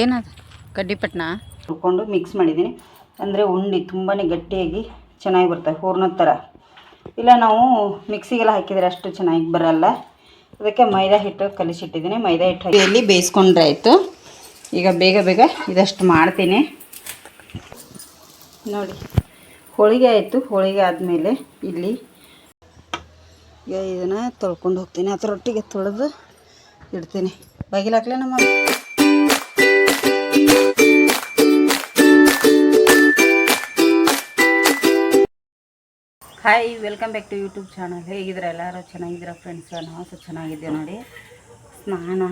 ಏನದು ಕಡ್ಡಿಪಟ್ನ? ಹುರ್ಕೊಂಡು ಮಿಕ್ಸ್ ಮಾಡಿದ್ದೀನಿ. ಅಂದರೆ ಉಂಡಿ ತುಂಬಾ ಗಟ್ಟಿಯಾಗಿ ಚೆನ್ನಾಗಿ ಬರ್ತವೆ ಹೂರ್ಣದ ಥರ ಇಲ್ಲ, ನಾವು ಮಿಕ್ಸಿಗೆಲ್ಲ ಹಾಕಿದರೆ ಅಷ್ಟು ಚೆನ್ನಾಗಿ ಬರಲ್ಲ. ಅದಕ್ಕೆ ಮೈದಾ ಹಿಟ್ಟು ಕಲಿಸಿಟ್ಟಿದ್ದೀನಿ. ಮೈದಾ ಹಿಟ್ಟು ಇಲ್ಲಿ ಬೇಯಿಸ್ಕೊಂಡ್ರೆ ಆಯಿತು. ಈಗ ಬೇಗ ಬೇಗ ಇದಷ್ಟು ಮಾಡ್ತೀನಿ. ನೋಡಿ, ಹೋಳಿಗೆ ಆಯಿತು. ಹೋಳಿಗೆ ಆದಮೇಲೆ ಇಲ್ಲಿ ಈಗ ಇದನ್ನು ತೊಳ್ಕೊಂಡು ಹೋಗ್ತೀನಿ. ಅದರೊಟ್ಟಿಗೆ ತೊಳೆದು ಇಡ್ತೀನಿ. ಬಾಗಿಲು ನಮ್ಮ hi welcome back to YouTube channel ಹೇಗಿದ್ರೆ ಎಲ್ಲರೂ? ಚೆನ್ನಾಗಿದ್ದೀರಾ ಫ್ರೆಂಡ್ಸ್ ನಾವು ಸಹ ಚೆನ್ನಾಗಿದ್ದೇವೆ ನೋಡಿ. ಸ್ನಾನ.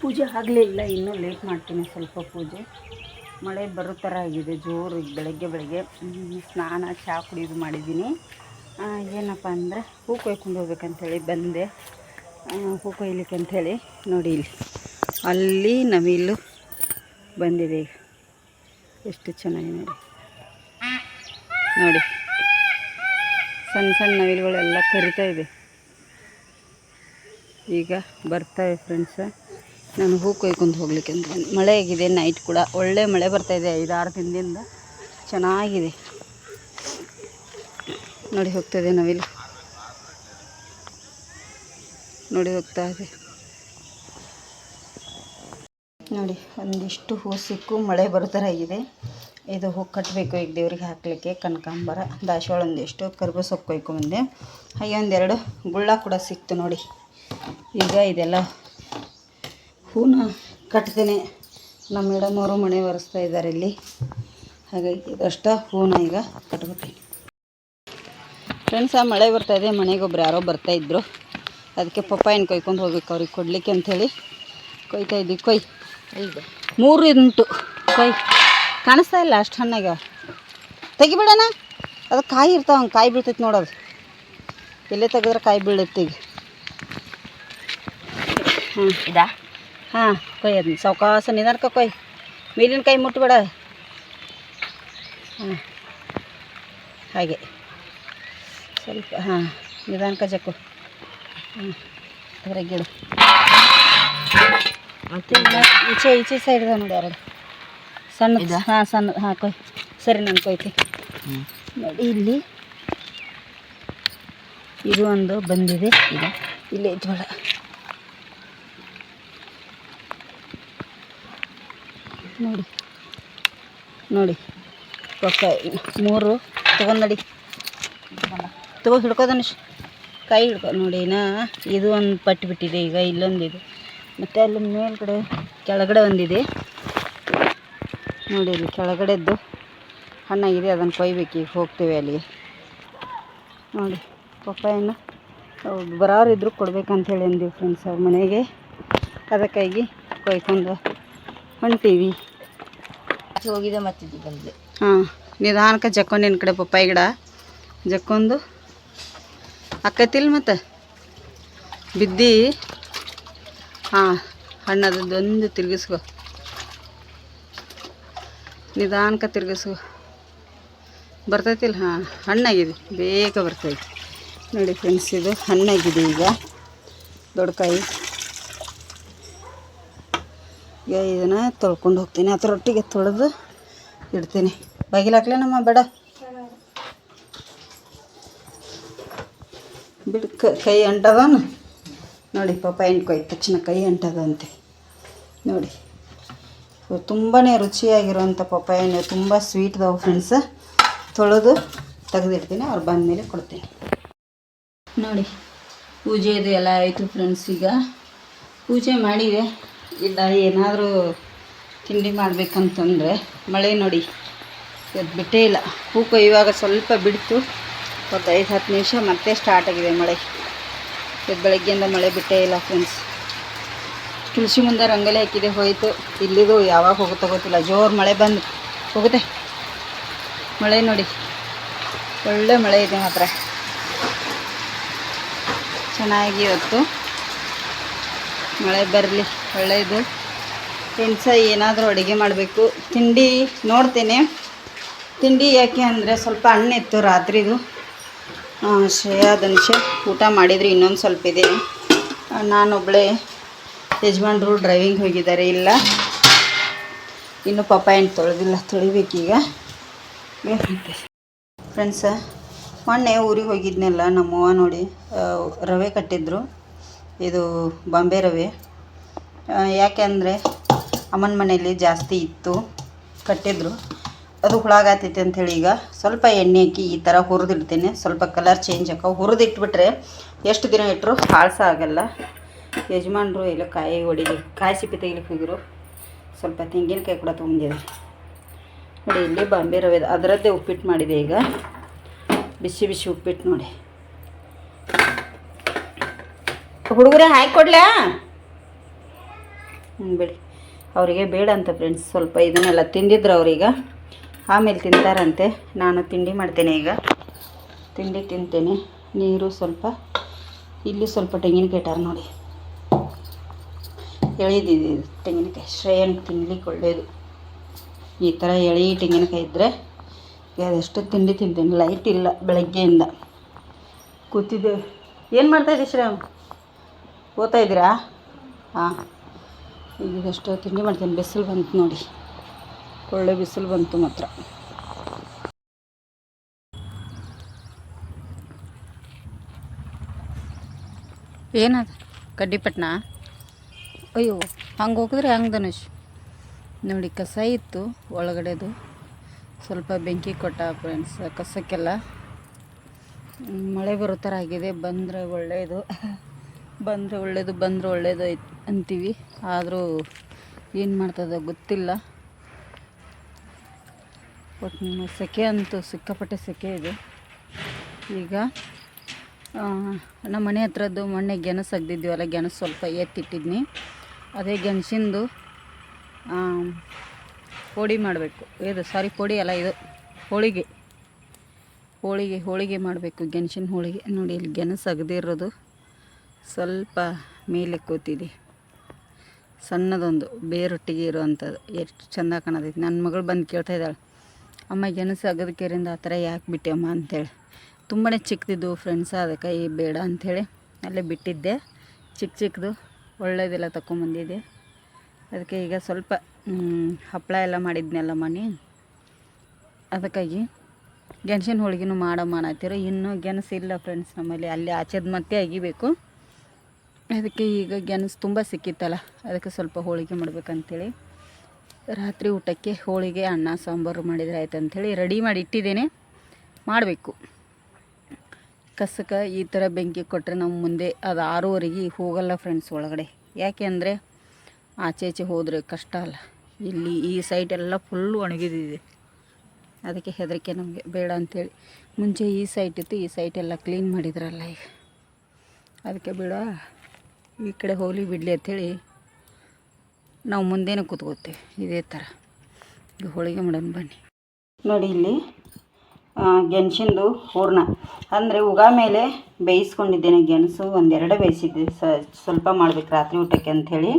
ಪೂಜೆ ಆಗಲಿಲ್ಲ ಇನ್ನೂ ಲೇಟ್ ಮಾಡ್ತೀನಿ ಸ್ವಲ್ಪ ಪೂಜೆ. ಮಳೆ ಬರೋ ಥರ ಆಗಿದೆ, ಜೋರು ಬೆಳಗ್ಗೆ ಬೆಳಗ್ಗೆ. ಸ್ನಾನ ಚಹಾ ಕುಡಿಯೋದು ಮಾಡಿದ್ದೀನಿ. ಏನಪ್ಪ ಅಂದರೆ ಹೂ ಕೊಯ್ಕೊಂಡು ಹೋಗ್ಬೇಕಂತೇಳಿ ಬಂದೆ. ಹೂ ಕೊಯ್ಲಿಕ್ಕೆ ಅಂಥೇಳಿ ನೋಡಿ ಇಲ್ಲಿ. ಅಲ್ಲಿ ನವಿಲು ಬಂದಿದೆ. ಈಗ ಎಷ್ಟು ಚೆನ್ನಾಗಿ ನೋಡಿ ನೋಡಿ. ಸಣ್ಣ ಸಣ್ಣ ನವಿಲುಗಳೆಲ್ಲ ಕರಿತಾ ಇದೆ. ಈಗ ಬರ್ತಾವೆ ಫ್ರೆಂಡ್ಸ ನಾನು ಹೂ ಕೊಯ್ಕೊಂಡು ಹೋಗ್ಲಿಕ್ಕೆ ಅಂತ. ಮಳೆ ಆಗಿದೆ ನೈಟ್ ಕೂಡ. ಒಳ್ಳೆ ಮಳೆ ಬರ್ತಾ ಇದೆ ಐದಾರು ದಿನದಿಂದ. ಚೆನ್ನಾಗಿದೆ. ನೋಡಿ ಹೋಗ್ತದೆ ನವಿಲು. ನೋಡಿ ಹೋಗ್ತಾ ಇದೆ. ನೋಡಿ, ಒಂದಿಷ್ಟು ಹೂ ಸಿಕ್ಕು. ಮಳೆ ಬರೋ ಥರ ಆಗಿದೆ. ಇದು ಹೂ ಕಟ್ಟಬೇಕು ಈಗ ದೇವ್ರಿಗೆ ಹಾಕಲಿಕ್ಕೆ ಕನಕಾಂಬರ ದಾಸವಾಳ ಒಂದಿಷ್ಟು ಕರ್ಬು ಸೊಪ್ಪು ಕೊಯ್ಕೊಂಬಂದೆ. ಹಾಗೆ ಒಂದೆರಡು ಗುಳ್ಳ ಕೂಡ ಸಿಕ್ತು ನೋಡಿ. ಈಗ ಇದೆಲ್ಲ ಹೂನ ಕಟ್ತೇನೆ. ನಮ್ಮ ಮೇಡಮ್ನವರು ಮನೆ ಒರೆಸ್ತಾ ಇದ್ದಾರೆ ಇಲ್ಲಿ. ಹಾಗಾಗಿ ಇದಷ್ಟ ಹೂನ ಈಗ ಕಟ್ಕೋತೀನಿ ಫ್ರೆಂಡ್ಸ್ ಆ ಮಳೆ ಬರ್ತಾ ಇದೆ. ಮನೆಗೆ ಒಬ್ರು ಯಾರೋ ಬರ್ತಾ ಇದ್ರು. ಅದಕ್ಕೆ ಪಪ್ಪಾಯಿನ ಕೊಯ್ಕೊಂಡು ಹೋಗ್ಬೇಕು ಅವ್ರಿಗೆ ಕೊಡಲಿಕ್ಕೆ ಅಂಥೇಳಿ. ಕೊಯ್ತಾ ಇದ್ವಿ. ಕೊಯ್. ಈಗ ಮೂರು ಉಂಟು ಕೊಯ್. ಕಾಣಿಸ್ತಾ ಇಲ್ಲ ಅಷ್ಟು ಹಣ್ಣಾಗ. ತೆಗಿಬಿಡೋಣ. ಅದು ಕಾಯಿ ಇರ್ತಾವ ಹಂಗೆ ಕಾಯಿ ಬೀಳ್ತೈತೆ ನೋಡೋದು ಎಲ್ಲೇ ತೆಗೆದ್ರೆ ಕಾಯಿ ಬೀಳುತ್ತೆ ಈಗ. ಹ್ಞೂ ಇದಾ? ಹಾಂ ಕೊಯ್ ಅದನ್ನ. ಸಾವಕಾಸ ನಿಧಾನಕ್ಕೆ ಕೊಯ್. ಮೇಲಿನ ಕೈ ಮುಟ್ಬೇಡ. ಹಾಂ ಹಾಗೆ. ಸ್ವಲ್ಪ ಹಾಂ ನಿಧಾನಕ್ಕೆ ಜಕ್ಕು ಹ್ಞೂ ಹೊರಗಿಡು ಮತ್ತೆ ಈಚೆ ಈಚೆ ಸೈಡ್ ಇದಾವೆ ನೋಡಿ ಎರಡು. ಸಣ್ಣ ಹಾಂ ಸಣ್ಣ ಹಾಂ ಕೊಯ್. ಸರಿ ನಾನು ಕೊಯ್ತಿ. ನೋಡಿ ಇಲ್ಲಿ ಇದು ಒಂದು ಬಂದಿದೆ. ಇದು? ಇಲ್ಲಿ ಜೋಳ. ನೋಡಿ ನೋಡಿ. ಪಕ್ಕ ಮೂರು ತಗೊಂಡ್ ನಡಿ ತಗೋ ಹಿಡ್ಕೋದನು ಕೈ ಹಿಡ್ಕೊ. ನೋಡಿ ನಾ ಇದು ಒಂದು ಪಟ್ಟು ಬಿಟ್ಟಿದೆ ಈಗ ಇಲ್ಲೊಂದಿದೆ. ಮತ್ತು ಅಲ್ಲಿ ಮೇಲ್ಗಡೆ ಕೆಳಗಡೆ ಒಂದಿದೆ. ನೋಡಿ ಇಲ್ಲಿ ಕೆಳಗಡೆದ್ದು ಹಣ್ಣಾಗಿದೆ ಅದನ್ನು ಕೊಯ್ಬೇಕು. ಈಗ ಹೋಗ್ತೇವೆ ಅಲ್ಲಿಗೆ. ನೋಡಿ ಪಪ್ಪಾಯನ್ನು ಬರೋರಿದ್ರು ಕೊಡ್ಬೇಕಂತೇಳಿ ಅಂದೀವಿ ಫ್ರೆಂಡ್ಸ್ ಅವ್ರ ಮನೆಗೆ. ಅದಕ್ಕಾಗಿ ಕೊಯ್ಕೊಂಡು ಹೊಂಟೀವಿ. ಹೋಗಿದೆ ಮತ್ತಿದ್ದು ಬಂದಿದೆ. ಹಾಂ ನಿಧಾನಕ್ಕೆ ಜಕ್ಕೊಂಡು ನಿನ್ನ ಕಡೆ ಪಪ್ಪಾಯಿ ಗಿಡ. ಜಕ್ಕೊಂಡು ಅಕ್ಕತಿಲ್ ಮತ್ತು? ಬಿದ್ದಿ. ಹಾಂ ಹಣ್ಣದೊಂದು ತಿರುಗಿಸ್ಕೊ. ನಿಧಾನಕ್ಕೆ ತಿರುಗಿಸು. ಬರ್ತೈತಿಲ್ಲ, ಹಾಂ, ಹಣ್ಣಾಗಿದೆ, ಬೇಗ ಬರ್ತೈತಿ. ನೋಡಿ ಫ್ರೆಂಡ್ಸ್ ಇದು ಹಣ್ಣಾಗಿದೆ ಈಗ. ದೊಡ್ಡಕಾಯಿ ಈಗ ಇದನ್ನು ತೊಳ್ಕೊಂಡು ಹೋಗ್ತೀನಿ. ಅದರೊಟ್ಟಿಗೆ ತೊಳೆದು ಇಡ್ತೀನಿ. ಬಾಗಿಲು ಹಾಕ್ಲೇ ನಮ್ಮ ಬೇಡ? ಬಿಡು, ಕ- ಅಂಟದನ ನೋಡಿ, ಪಾಪ ಎಂಟ್ಕೊಯ್ತು ತಕ್ಷಣ ಕೈ ಅಂಟದಂತೆ. ನೋಡಿ. ತುಂಬಾ ರುಚಿಯಾಗಿರುವಂಥ ಪಪ್ಪಾಯಿನ ತುಂಬ ಸ್ವೀಟ್ ಅದಾವೆ ಫ್ರೆಂಡ್ಸ್ ತೊಳೆದು ತೆಗೆದಿಡ್ತೀನಿ, ಅವ್ರು ಬಂದಮೇಲೆ ಕೊಡ್ತೀನಿ. ನೋಡಿ ಪೂಜೆದು ಎಲ್ಲ ಆಯಿತು ಫ್ರೆಂಡ್ಸ್ ಈಗ. ಪೂಜೆ ಮಾಡಿದೆ. ಇಲ್ಲ, ಏನಾದರೂ ತಿಂಡಿ ಮಾಡಬೇಕಂತಂದರೆ ಮಳೆ ನೋಡಿ. ಇವತ್ತು ಬಿಟ್ಟೇ ಇಲ್ಲ. ಹೂ ಕೊಯ್ಯುವಾಗ ಸ್ವಲ್ಪ ಬಿಡ್ತು. ಒಂದು ಐದು ಹತ್ತು ನಿಮಿಷ ಮತ್ತೆ ಸ್ಟಾರ್ಟ್ ಆಗಿದೆ ಮಳೆ. ಇವತ್ತು ಬೆಳಗ್ಗೆಯಿಂದ ಮಳೆ ಬಿಟ್ಟೇ ಇಲ್ಲ ಫ್ರೆಂಡ್ಸ್ ತುಳಸಿ ಮುಂದೆ ರಂಗೋಲಿ ಹಾಕಿದೆ, ಹೋಯಿತು. ಇಲ್ಲಿದು ಯಾವಾಗ ಹೋಗುತ್ತೋ ಗೊತ್ತಿಲ್ಲ. ಜೋರು ಮಳೆ ಬಂದು ಹೋಗುತ್ತೆ. ಮಳೆ ನೋಡಿ. ಒಳ್ಳೆ ಮಳೆ ಇದೆ ಮಾತ್ರ. ಚೆನ್ನಾಗಿ ಇವತ್ತು ಮಳೆ ಬರಲಿ. ಒಳ್ಳೆಯದು. ಫ್ರೆಂಡ್ಸ ಏನಾದರೂ ಅಡುಗೆ ಮಾಡಬೇಕು. ತಿಂಡಿ ನೋಡ್ತೇನೆ. ತಿಂಡಿ ಯಾಕೆ ಅಂದರೆ ಸ್ವಲ್ಪ ಹಣ್ಣಿತ್ತು ರಾತ್ರಿದು. ಶ್ರೇಯಾದಂಶ ಊಟ ಮಾಡಿದರೆ, ಇನ್ನೊಂದು ಸ್ವಲ್ಪ ಇದೆ. ನಾನೊಬ್ಬಳೇ ಯಜಮಾನ್ರು ಡ್ರೈವಿಂಗ್ ಹೋಗಿದ್ದಾರೆ, ಇಲ್ಲ. ಇನ್ನು ಪಪ್ಪಾಯಣ್ಣು ತೊಳೆದಿಲ್ಲ, ತೊಳಿಬೇಕೀಗ. ಫ್ರೆಂಡ್ಸ ಮೊನ್ನೆ ಊರಿಗೆ ಹೋಗಿದ್ನಲ್ಲ, ನಮ್ಮವ್ವ ನೋಡಿ ರವೆ ಕಟ್ಟಿದ್ರು. ಇದು ಬಾಂಬೆ ರವೆ. ಯಾಕೆ ಯಾಕೆಂದರೆ ಅಮ್ಮನ ಮನೆಯಲ್ಲಿ ಜಾಸ್ತಿ ಇತ್ತು, ಕಟ್ಟಿದ್ರು. ಅದು ಹುಳಾಗತ್ತೈತೆ ಅಂಥೇಳಿ ಈಗ ಸ್ವಲ್ಪ ಎಣ್ಣೆ ಹಾಕಿ ಈ ಥರ ಹುರಿದಿಡ್ತೇನೆ. ಸ್ವಲ್ಪ ಕಲರ್ ಚೇಂಜ್ ಹಾಕೋ, ಹುರಿದಿಟ್ಬಿಟ್ರೆ ಎಷ್ಟು ದಿನ ಇಟ್ಟರು ಹಾಳ್ಸ ಆಗಲ್ಲ. ಯಜಮಾನ್ರು ಇಲ್ಲ ಕಾಯಿ ಹೊಡಿಲಿ, ಕಾಯಿ ಸಿಪ್ಪೆ ತೆಗಿಲಿಕ್ಕೆ ಹೋಗಿರು. ಸ್ವಲ್ಪ ತೆಂಗಿನಕಾಯಿ ಕೂಡ ತುಂಬಿದೆ ನೋಡಿ, ಇಲ್ಲಿ ಬಾಂಬೆ ರವೆ. ಅದರದ್ದೇ ಉಪ್ಪಿಟ್ಟು ಮಾಡಿದೆ ಈಗ. ಬಿಸಿ ಬಿಸಿ ಉಪ್ಪಿಟ್ಟು ನೋಡಿ. ಹುಡುಗರೇ ಹಾಕಿ ಕೊಡ್ಲಾ? ಹ್ಞೂ ಬಿಡಿ. ಅವರಿಗೆ ಬೇಡ ಅಂತ ಫ್ರೆಂಡ್ಸ್ ಸ್ವಲ್ಪ ಇದನ್ನೆಲ್ಲ ತಿಂದಿದ್ರು ಅವ್ರೀಗ. ಆಮೇಲೆ ತಿಂತಾರಂತೆ. ನಾನು ತಿಂಡಿ ಮಾಡ್ತೇನೆ ಈಗ. ತಿಂಡಿ ತಿಂತೇನೆ. ನೀರು ಸ್ವಲ್ಪ. ಇಲ್ಲಿ ಸ್ವಲ್ಪ ತೆಂಗಿನಕಾಯಿ ಇಟ್ಟಾರ ನೋಡಿ. ಎಳೆದಿದೆ ತೆಂಗಿನಕಾಯಿ ಶ್ರೇಯನ್ ತಿನ್ಲಿಕ್ಕೆ ಒಳ್ಳೆಯದು ಈ ಥರ ಎಳೆ ತೆಂಗಿನಕಾಯಿ ಇದ್ದರೆ ಅದೆಷ್ಟು ತಿಂಡಿ ತಿಂತೀನಿ. ಲೈಟ್ ಇಲ್ಲ ಬೆಳಗ್ಗೆಯಿಂದ. ಕೂತಿದ್ದೆ ಏನು ಮಾಡ್ತಾಯಿದ್ದೀವಿ ಶ್ರೇಯಂ ಓದ್ತಾ ಇದ್ದೀರಾ? ಹಾಂ. ಈಗ ಎಷ್ಟು ತಿಂಡಿ ಮಾಡ್ತೀನಿ. ಬಿಸಿಲು ಬಂತು ನೋಡಿ. ಒಳ್ಳೆ ಬಿಸಿಲು ಬಂತು ಮಾತ್ರ. ಏನದು? ಕಡ್ಡಿಪಟ್ನ ಅಯ್ಯೋ, ಹಂಗೆ ಹೋಗಿದ್ರೆ ಹಂಗೆ ಧನುಷ್. ನೋಡಿ, ಕಸ ಇತ್ತು ಒಳಗಡೆದು. ಸ್ವಲ್ಪ ಬೆಂಕಿ ಕೊಟ್ಟ ಫ್ರೆಂಡ್ಸ್ ಕಸಕ್ಕೆಲ್ಲ. ಮಳೆ ಬರೋ ಥರ ಆಗಿದೆ, ಬಂದರೆ ಒಳ್ಳೆಯದು ಬಂದರೆ ಒಳ್ಳೆಯದು ಬಂದರೆ ಒಳ್ಳೆಯದು ಅಂತೀವಿ. ಆದರೂ ಏನು ಮಾಡ್ತದೋ ಗೊತ್ತಿಲ್ಲ. ಒಟ್ಟು ಸೆಕೆ ಅಂತೂ, ಸಿಕ್ಕಾಪಟ್ಟೆ ಸೆಕೆ ಇದೆ. ಈಗ ನಮ್ಮ ಮನೆ ಹತ್ರದ್ದು ಮೊನ್ನೆ ಗೆಣಸು ಅಗ್ದಿದ್ವಲ್ಲ ಗೆಣಸು ಸ್ವಲ್ಪ ಎತ್ತಿಟ್ಟಿದ್ನಿ. ಅದೇ ಗೆಣಸಿಂದು ಪೋಡಿ ಮಾಡಬೇಕು. ಇದು ಸಾರಿ ಪೋಡಿ ಅಲ್ಲ ಇದು ಹೋಳಿಗೆ. ಹೋಳಿಗೆ ಹೋಳಿಗೆ ಮಾಡಬೇಕು, ಗೆಣಸಿನ ಹೋಳಿಗೆ. ನೋಡಿ, ಇಲ್ಲಿ ಗೆಣಸು ಅಗದಿರೋದು. ಸ್ವಲ್ಪ ಮೇಲೆ ಕೂತಿದೆ. ಸಣ್ಣದೊಂದು, ಬೇರೊಟ್ಟಿಗೆ ಇರುವಂಥದ್ದು. ಎಷ್ಟು ಚೆಂದ ಕಾಣತೈತಿ. ನನ್ನ ಮಗಳು ಬಂದು ಕೇಳ್ತಾ ಇದ್ದಾಳೆ, ಅಮ್ಮ, ಗೆಣಸು ಅಗದಕ್ಕೆರಿಂದ ಆ ಥರ ಯಾಕೆ ಬಿಟ್ಟೆ ಅಮ್ಮ ಅಂತೇಳಿ. ತುಂಬಾ ಚಿಕ್ಕದಿದ್ದು ಫ್ರೆಂಡ್ಸ್ ಅದಕ್ಕೆ ಈ ಬೇಡ ಅಂಥೇಳಿ ಅಲ್ಲೇ ಬಿಟ್ಟಿದ್ದೆ. ಚಿಕ್ಕ ಚಿಕ್ಕದು. ಒಳ್ಳೇದೆಲ್ಲ ತಗೊಂಬಂದಿದ್ದೆ ಅದಕ್ಕೆ ಈಗ ಸ್ವಲ್ಪ ಹಪ್ಪಳ ಎಲ್ಲ ಮಾಡಿದ್ನೆಲ್ಲ ಮನೆ. ಅದಕ್ಕಾಗಿ ಗೆಣಸಿನ ಹೋಳಿಗೆನೂ ಮಾಡೋ ಮಾಡತ್ತೀರ ಇನ್ನೂ ಗೆಣಸು ಇಲ್ಲ ಫ್ರೆಂಡ್ಸ್ ನಮ್ಮಲ್ಲಿ. ಅಲ್ಲಿ ಆಚೆದ ಮತ್ತೆ ಅಗಿಬೇಕು. ಅದಕ್ಕೆ ಈಗ ಗೆಣಸು ತುಂಬ ಸಿಕ್ಕಿತ್ತಲ್ಲ. ಅದಕ್ಕೆ ಸ್ವಲ್ಪ ಹೋಳಿಗೆ ಮಾಡ್ಬೇಕಂತೇಳಿ. ರಾತ್ರಿ ಊಟಕ್ಕೆ ಹೋಳಿಗೆ, ಅನ್ನ, ಸಾಂಬಾರು ಮಾಡಿದರೆ ಆಯ್ತು ಅಂಥೇಳಿ ರೆಡಿ ಮಾಡಿ ಇಟ್ಟಿದ್ದೇನೆ. ಮಾಡಬೇಕು. ಕಸಕ್ಕೆ ಈ ಥರ ಬೆಂಕಿ ಕೊಟ್ಟರೆ ನಾವು ಮುಂದೆ ಅದು ಆರೂವರೆಗೆ ಹೋಗಲ್ಲ ಫ್ರೆಂಡ್ಸ್ ಒಳಗಡೆ. ಯಾಕೆ ಅಂದರೆ ಆಚೆ ಈಚೆ ಹೋದರೆ ಕಷ್ಟ ಅಲ್ಲ. ಇಲ್ಲಿ ಈ ಸೈಡ್ ಎಲ್ಲ ಫುಲ್ಲು ಒಣಗಿದಿದೆ. ಅದಕ್ಕೆ ಹೆದರಿಕೆ ನಮಗೆ. ಬೇಡ ಅಂಥೇಳಿ ಮುಂಚೆ ಈ ಸೈಟ್ ಇತ್ತು, ಈ ಸೈಟ್ ಎಲ್ಲ ಕ್ಲೀನ್ ಮಾಡಿದ್ರಲ್ಲ ಈಗ. ಅದಕ್ಕೆ ಬೇಡ, ಈ ಕಡೆ ಹೋಗಲಿ ಬಿಡಲಿ ಅಂಥೇಳಿ ನಾವು ಮುಂದೆನೇ ಕೂತ್ಕೋತೀವಿ ಇದೇ ಥರ ಈಗ ಹೋಳಿಗೆ ಮಾಡೋಣ ಬನ್ನಿ. ನೋಡಿ ಇಲ್ಲಿ ಗೆಣಸಿಂದು ಹೂರ್ಣ. ಅಂದರೆ ಉಗಾ ಮೇಲೆ ಬೇಯಿಸ್ಕೊಂಡಿದ್ದೇನೆ ಗೆಣಸು, ಒಂದೆರಡು ಬೇಯಿಸಿದ್ದೆ. ಸ, ಸ್ವಲ್ಪ ಮಾಡ್ಬೇಕು ರಾತ್ರಿ ಊಟಕ್ಕೆ ಅಂಥೇಳಿ.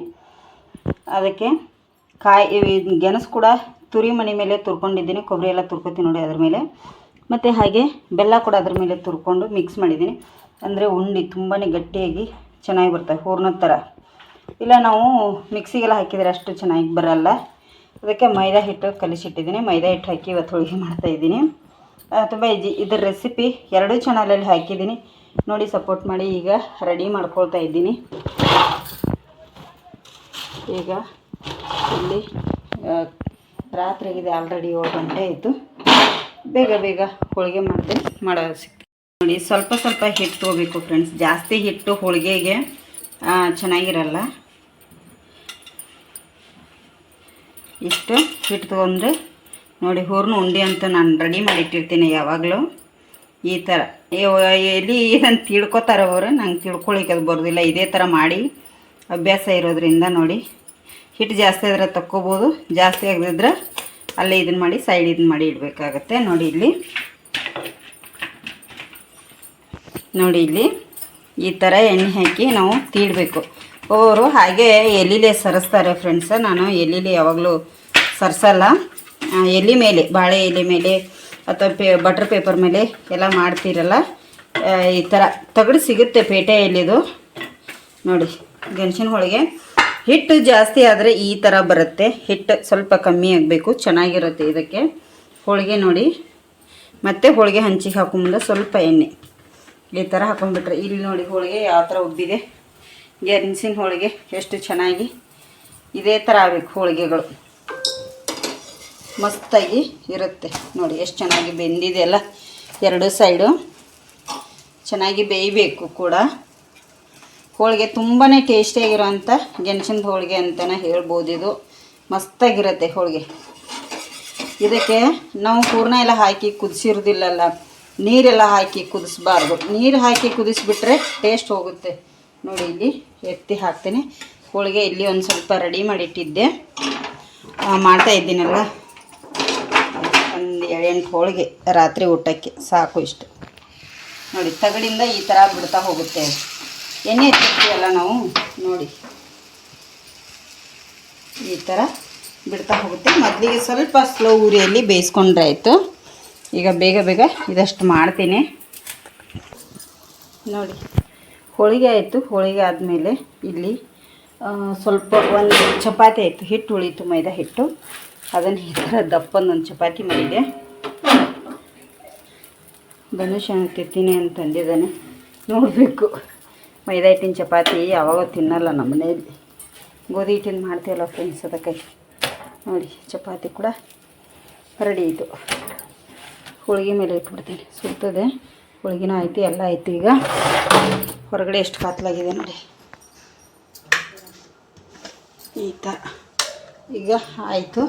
ಅದಕ್ಕೆ ಕಾಯಿ ಗೆಣಸು ಕೂಡ ತುರಿ ಮಣಿ ಮೇಲೆ ತುರ್ಕೊಂಡಿದ್ದೀನಿ. ಕೊಬ್ಬರಿ ಎಲ್ಲ ತುರ್ಕೊತೀನಿ ನೋಡಿ ಅದ್ರ ಮೇಲೆ. ಮತ್ತು ಹಾಗೆ ಬೆಲ್ಲ ಕೂಡ ಅದ್ರ ಮೇಲೆ ತುರ್ಕೊಂಡು ಮಿಕ್ಸ್ ಮಾಡಿದ್ದೀನಿ. ಅಂದರೆ ಉಂಡೆ ತುಂಬಾ ಗಟ್ಟಿಯಾಗಿ ಚೆನ್ನಾಗಿ ಬರ್ತವೆ ಹೂರ್ಣದ ಥರ. ಇಲ್ಲ, ನಾವು ಮಿಕ್ಸಿಗೆಲ್ಲ ಹಾಕಿದರೆ ಅಷ್ಟು ಚೆನ್ನಾಗಿ ಬರಲ್ಲ. ಅದಕ್ಕೆ ಮೈದಾ ಹಿಟ್ಟು ಕಲಿಸಿಟ್ಟಿದ್ದೀನಿ. ಮೈದಾ ಹಿಟ್ಟು ಹಾಕಿ ಇವತ್ತು ಹೋಳಿಗೆ ಮಾಡ್ತಾಯಿದ್ದೀನಿ ತುಂಬ ಈಜಿ ಇದ್ರ ರೆಸಿಪಿ ಎರಡೂ ಚಾನಲಲ್ಲಿ ಹಾಕಿದ್ದೀನಿ. ನೋಡಿ ಸಪೋರ್ಟ್ ಮಾಡಿ, ಈಗ ರೆಡಿ ಮಾಡ್ಕೊಳ್ತಾ ಇದ್ದೀನಿ. ಈಗ ಇಲ್ಲಿ ರಾತ್ರಿ ರಾತ್ರಿಗಿದೆ ಆಲ್ರೆಡಿ ಏಳು ಗಂಟೆ ಆಯಿತು. ಬೇಗ ಬೇಗ ಹೋಳಿಗೆ ಮಾಡಿದೆ, ಮಾಡೋ ಸಿಗ್ತೀನಿ. ನೋಡಿ, ಸ್ವಲ್ಪ ಸ್ವಲ್ಪ ಹಿಟ್ಟು ತೊಗೋಬೇಕು ಫ್ರೆಂಡ್ಸ್ ಜಾಸ್ತಿ ಹಿಟ್ಟು ಹೋಳಿಗೆಗೆ ಚೆನ್ನಾಗಿರಲ್ಲ. ಇಷ್ಟು ಹಿಟ್ಟು ತೊಗೊಂಡ್ರೆ ನೋಡಿ ಹೂರ್ನ ಉಂಡೆ ಅಂತ ನಾನು ರೆಡಿ ಮಾಡಿಟ್ಟಿರ್ತೀನಿ ಯಾವಾಗಲೂ. ಈ ಥರ ಎಲ್ಲಿ ಇದನ್ನು ತಿಳ್ಕೊತಾರೆ ಅವರು, ನಂಗೆ ತಿಳ್ಕೊಳಿಕ್ಕೆ ಅದು ಬರೋದಿಲ್ಲ. ಇದೇ ಥರ ಮಾಡಿ, ಅಭ್ಯಾಸ ಇರೋದ್ರಿಂದ ನೋಡಿ. ಹಿಟ್ಟು ಜಾಸ್ತಿ ಆದರೆ ತಕ್ಕೋಬೋದು, ಜಾಸ್ತಿ ಆಗದಿದ್ರೆ ಅಲ್ಲೇ ಇದನ್ನು ಮಾಡಿ ಸೈಡ್ ಇದನ್ನು ಮಾಡಿ ಇಡಬೇಕಾಗತ್ತೆ. ನೋಡಿ ಇಲ್ಲಿ. ನೋಡಿ ಇಲ್ಲಿ, ಈ ಥರ ಎಣ್ಣೆ ಹಾಕಿ ನಾವು ತೀಡಬೇಕು. ಅವರು ಹಾಗೆ ಎಲಿಲೆ ಸರಿಸ್ತಾರೆ ಫ್ರೆಂಡ್ಸ ನಾನು ಎಲಿಲೆ ಯಾವಾಗಲೂ ಸರಿಸಲ್ಲ. ಎಲೆ ಮೇಲೆ, ಬಾಳೆ ಎಲೆ ಮೇಲೆ ಅಥವಾ ಪೇ ಬಟರ್ ಪೇಪರ್ ಮೇಲೆ ಎಲ್ಲ ಮಾಡ್ತೀರಲ್ಲ? ಈ ಥರ ತಗಡು ಸಿಗುತ್ತೆ ಪೇಟೆ ಎಲೆದು. ನೋಡಿ, ಗೆಣಸಿನ ಹೋಳಿಗೆ. ಹಿಟ್ಟು ಜಾಸ್ತಿ ಆದರೆ ಈ ಥರ ಬರುತ್ತೆ. ಹಿಟ್ಟು ಸ್ವಲ್ಪ ಕಮ್ಮಿ ಆಗಬೇಕು, ಚೆನ್ನಾಗಿರುತ್ತೆ ಇದಕ್ಕೆ. ಹೋಳಿಗೆ ನೋಡಿ. ಮತ್ತು ಹೋಳಿಗೆ ಹಂಚಿಗೆ ಹಾಕೊಂಬಂದ್ರೆ ಸ್ವಲ್ಪ ಎಣ್ಣೆ. ಈ ಥರ ಹಾಕೊಂಡ್ಬಿಟ್ರೆ, ಇಲ್ಲಿ ನೋಡಿ ಹೋಳಿಗೆ ಯಾವ ಥರ ಉಬ್ಬಿದೆ. ಗೆಣಸಿನ ಹೋಳಿಗೆ ಎಷ್ಟು ಚೆನ್ನಾಗಿ ಇದೇ ಥರ ಆಗಬೇಕು ಹೋಳಿಗೆಗಳು. ಮಸ್ತಾಗಿ ಇರುತ್ತೆ. ನೋಡಿ, ಎಷ್ಟು ಚೆನ್ನಾಗಿ ಬೆಂದಿದೆ ಅಲ್ಲ? ಎರಡು ಸೈಡು. ಚೆನ್ನಾಗಿ ಬೇಯಬೇಕು ಕೂಡ. ಹೋಳಿಗೆ ತುಂಬಾ ಟೇಸ್ಟಿಯಾಗಿರೋಂಥ ಗೆಣಸಿನ ಹೋಳಿಗೆ ಅಂತಲೇ ಹೇಳ್ಬೋದು ಇದು. ಮಸ್ತಾಗಿರುತ್ತೆ ಹೋಳಿಗೆ. ಇದಕ್ಕೆ ನಾವು ಹೂರ್ಣ ಎಲ್ಲ ಹಾಕಿ ಕುದಿಸಿರೋದಿಲ್ಲಲ್ಲ, ನೀರೆಲ್ಲ ಹಾಕಿ ಕುದಿಸ್ಬಾರ್ದು. ನೀರು ಹಾಕಿ ಕುದಿಸ್ಬಿಟ್ರೆ ಟೇಸ್ಟ್ ಹೋಗುತ್ತೆ. ನೋಡಿ, ಇಲ್ಲಿ ಎತ್ತಿ ಹಾಕ್ತೀನಿ. ಹೋಳಿಗೆ ಇಲ್ಲಿ ಒಂದು ಸ್ವಲ್ಪ ರೆಡಿ ಮಾಡಿಟ್ಟಿದ್ದೆ. ಮಾಡ್ತಾ ಇದ್ದೀನಲ್ಲ ಏಳೆಂಟು ಹೋಳಿಗೆ ರಾತ್ರಿ ಊಟಕ್ಕೆ ಸಾಕು ಇಷ್ಟು. ನೋಡಿ, ತಗಡಿಂದ ಈ ಥರ ಬಿಡ್ತಾ ಹೋಗುತ್ತೆ ಎಣ್ಣೆ ಎತ್ತಿರ್ತೀವಲ್ಲ ನಾವು? ನೋಡಿ. ಈ ಥರ ಬಿಡ್ತಾ ಹೋಗುತ್ತೆ. ಮೊದಲಿಗೆ ಸ್ವಲ್ಪ ಸ್ಲೋ ಉರಿಯಲ್ಲಿ ಬೇಯಿಸ್ಕೊಂಡ್ರೆ ಆಯಿತು. ಈಗ ಬೇಗ ಬೇಗ ಇದಷ್ಟು ಮಾಡ್ತೀನಿ. ನೋಡಿ, ಹೋಳಿಗೆ ಆಯಿತು. ಹೋಳಿಗೆ ಆದಮೇಲೆ ಇಲ್ಲಿ ಸ್ವಲ್ಪ ಒಂದು ಚಪಾತಿ ಆಯಿತು. ಹಿಟ್ಟು ಉಳಿತು ಮೈದಾ ಹಿಟ್ಟು. ಅದನ್ನು ಈ ಥರ ಒಂದು ಚಪಾತಿ ಮಾಡಿದೆ. ಗಣೇಶ ತಿಂತೀನಿ ಅಂತಂದಿದ್ದಾನೆ ನೋಡಬೇಕು. ಮೈದಾ ಹಿಟ್ಟಿನ ಚಪಾತಿ ಯಾವಾಗ ತಿನ್ನಲ್ಲ ನಮ್ಮ ಮನೆಯಲ್ಲಿ ಗೋಧಿ ಹಿಟ್ಟಿನ ಮಾಡ್ತೀವಲ್ಲ ಫ್ರೆಂಡ್ಸ್ ಅದಕ್ಕೆ. ನೋಡಿ, ಚಪಾತಿ ಕೂಡ ರೆಡಿ ಆಯಿತು ಹೋಳಿಗೆ ಮೇಲೆ ಇಟ್ಬಿಡ್ತೀನಿ. ಸುಡ್ತದೆ. ಹೋಳಿಗೆನೂ ಆಯ್ತು, ಎಲ್ಲ ಆಯ್ತು ಈಗ. ಹೊರಗಡೆ ಎಷ್ಟು ಕಾತ್ಲಾಗಿದೆ ನೋಡಿ. ಈತ ಈಗ ಆಯಿತು.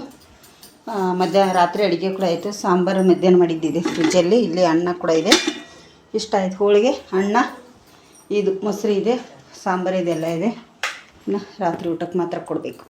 ಮಧ್ಯಾಹ್ನ ರಾತ್ರಿ ಅಡುಗೆ ಕೂಡ ಆಯಿತು. ಸಾಂಬಾರು ಮಧ್ಯಾಹ್ನ ಮಾಡಿದ್ದಿದೆ ಫ್ರಿಜ್ಜಲ್ಲಿ. ಇಲ್ಲಿ ಅನ್ನ ಕೂಡ ಇದೆ. ಇಷ್ಟ ಆಯಿತು ಹೋಳಿಗೆ, ಅನ್ನ, ಇದು ಮೊಸರು ಇದೆ, ಸಾಂಬಾರು ಇದೆಲ್ಲ ಇದೆ. ಇನ್ನು ರಾತ್ರಿ ಊಟಕ್ಕೆ ಮಾತ್ರ ಕೊಡಬೇಕು.